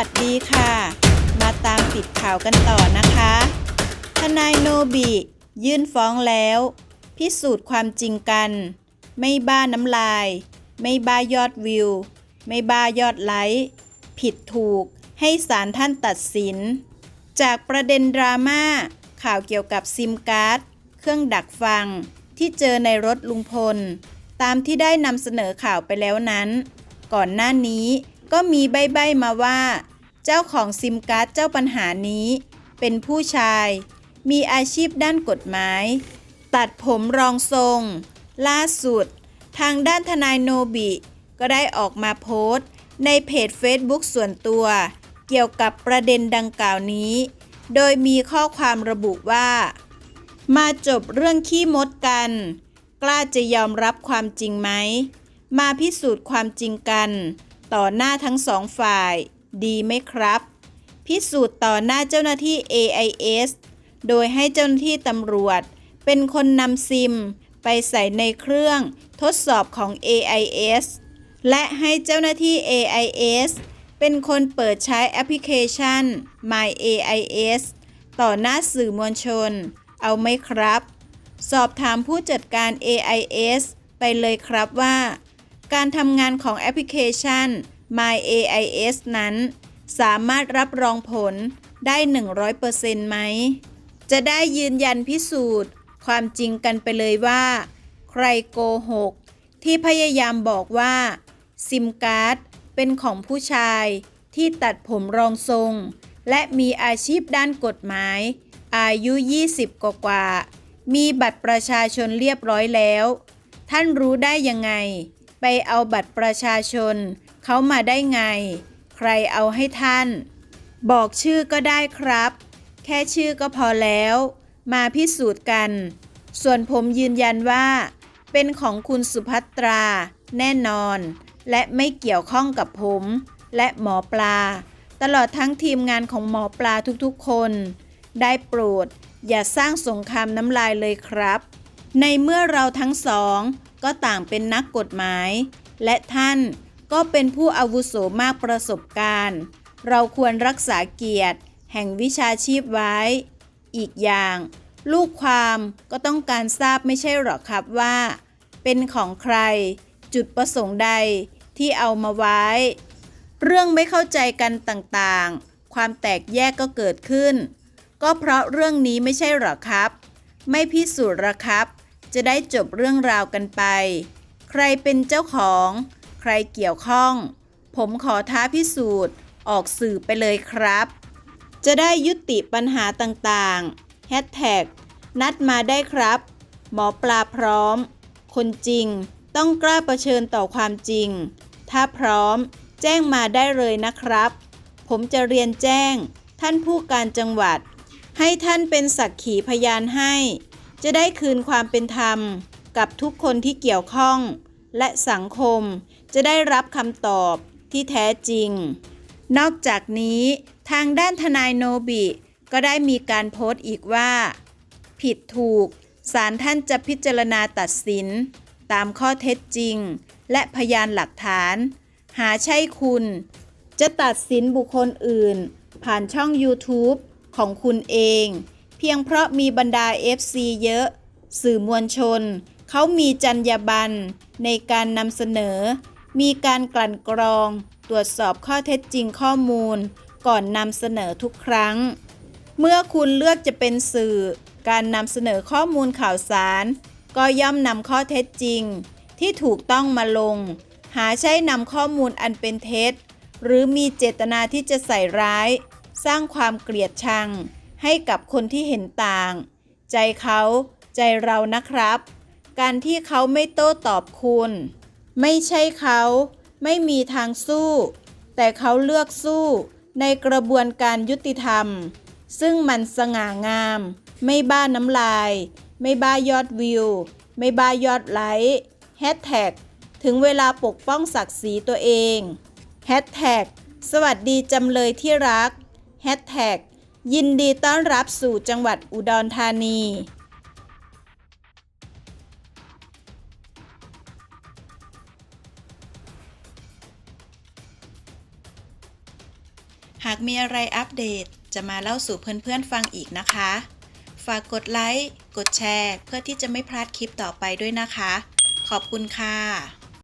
วัสดีค่ะ มาตามติดข่าวกันต่อนะคะ ทนายโนบิ ยื่นฟ้องแล้ว พิสูจน์ความจริงกัน ไม่บ้าน้ำลาย ไม่บ้ายอดวิว ไม่บ้ายอดไลค์ ผิดถูกให้ศาลท่านตัดสิน จากประเด็นดราม่าข่าวเกี่ยวกับซิมการ์ด เครื่องดักฟัง ที่เจอในรถลุงพล ตามที่ได้นำเสนอข่าวไปแล้วนั้น ก่อนหน้านี้ ก็มีใบ้ ๆ มาว่า เจ้าของซิมการ์ดเจ้าปัญหานี้ เป็นผู้ชาย มีอาชีพด้านกฎหมาย ตัดผมรองทรง ล่าสุด ทางด้านทนายโนบิ ก็ได้ออกมาโพสต์ ในเพจ Facebook ส่วนตัว เกี่ยวกับประเด็นดังกล่าวนี้ โดยมีข้อความระบุว่า มาจบเรื่องขี้มดกัน กล้าจะยอมรับความจริงไหม มาพิสูจน์ความจริงกัน ต่อหน้าทั้งสองฝ่าย ดีไหมครับ พิสูจน์ต่อหน้าเจ้าหน้าที่ AIS โดยให้เจ้าหน้าที่ตำรวจ เป็นคนนำซิม ไปใส่ในเครื่องทดสอบของ AIS และให้เจ้าหน้าที่ AIS เป็นคนเปิดใช้แอปพลิเคชัน My AIS ต่อหน้าสื่อมวลชน เอาไหมครับ สอบถามผู้จัดการ AIS ไปเลยครับว่า การทำงานของแอปพลิเคชัน My AIS นั้น สามารถรับรองผลได้ 100%ไหม จะได้ยืนยันพิสูจน์ ความจริงกันไปเลยว่า ใครโกหก ที่พยายามบอกว่า ซิมการ์ดเป็นของผู้ชายที่ตัดผมรองทรง และมีอาชีพด้านกฎหมาย อายุ 20 กว่ากว่า มีบัตรประชาชนเรียบร้อยแล้ว ท่านรู้ได้ยังไง ไปเอาบัตรประชาชน เขามาได้ไง ใครเอาให้ท่าน บอกชื่อก็ได้ครับ แค่ชื่อก็พอแล้ว มาพิสูจน์กัน ส่วนผมยืนยันว่า เป็นของคุณสุภัตรา แน่นอน และไม่เกี่ยวข้องกับผม และหมอปลา ตลอดทั้งทีมงานของหมอปลาทุกๆคน ได้โปรด อย่าสร้างสงครามน้ำลายเลยครับ ในเมื่อเราทั้งสอง ก็ต่างเป็นนักกฎหมาย และท่านก็เป็นผู้อาวุโสมากประสบการณ์ เราควรรักษาเกียรติ แห่งวิชาชีพไว้ อีกอย่าง ลูกความก็ต้องการทราบไม่ใช่หรอครับว่า เป็นของใคร จุดประสงค์ใดที่เอามาไว้ เรื่องไม่เข้าใจกันต่างๆ ความแตกแยกก็เกิดขึ้น ก็เพราะเรื่องนี้ไม่ใช่หรอครับ ไม่พิสูจน์หรอครับ จะได้จบเรื่องราวกันไป ใครเป็นเจ้าของ ใครเกี่ยวข้อง ผมขอท้าพิสูจน์ ออกสื่อไปเลยครับ จะได้ยุติปัญหาต่างๆแฮชแท็กนัดมาได้ครับ หมอปลาพร้อม คนจริงต้องกล้าเผชิญต่อความจริง ถ้าพร้อม แจ้งมาได้เลยนะครับ ผมจะเรียนแจ้ง ท่านผู้การจังหวัด ให้ท่านเป็นสักขีพยานให้ จะได้คืนความเป็นธรรม กับทุกคนที่เกี่ยวข้อง และสังคมจะได้รับคำตอบที่แท้จริง นอกจากนี้ทางด้านทนายโนบิ ก็ได้มีการโพสต์อีกว่า ผิดถูกศาลท่านจะพิจารณาตัดสิน ตามข้อเท็จจริง และพยานหลักฐาน หาใช่คุณ จะตัดสินบุคคลอื่น ผ่านช่อง YouTube ของคุณเอง เพียงเพราะมีบรรดา FC เยอะ สื่อมวลชน เขามีจรรยาบรรณในการนำเสนอ มีการกลั่นกรอง ตรวจสอบข้อเท็จจริงข้อมูล ก่อนนำเสนอทุกครั้ง เมื่อคุณเลือกจะเป็นสื่อ การนำเสนอข้อมูลข่าวสาร ก็ย่อมนำข้อเท็จจริง ที่ถูกต้องมาลง หาใช่นำข้อมูลอันเป็นเท็จ หรือมีเจตนาที่จะใส่ร้าย สร้างความเกลียดชัง ให้กับคนที่เห็นต่าง ใจเขาใจเรานะครับ การที่เขาไม่โต้ตอบคุณ ไม่ใช่เขาไม่มีทางสู้ แต่เขาเลือกสู้ในกระบวนการยุติธรรม ซึ่งมันสง่างาม ไม่บ้าน้ำลาย ไม่บ้ายอดวิว ไม่บ้ายอดไลค์แฮชแท็กถึงเวลาปกป้องศักดิ์ศรีตัวเองแฮชแท็กสวัสดีจำเลยที่รักแฮชแท็ก ยินดีต้อนรับสู่จังหวัดอุดรธานี หากมีอะไรอัปเดตจะมาเล่าสู่เพื่อนๆฟังอีกนะคะ ฝากกดไลค์ กดแชร์ เพื่อที่จะไม่พลาดคลิปต่อไปด้วยนะคะ ขอบคุณค่ะ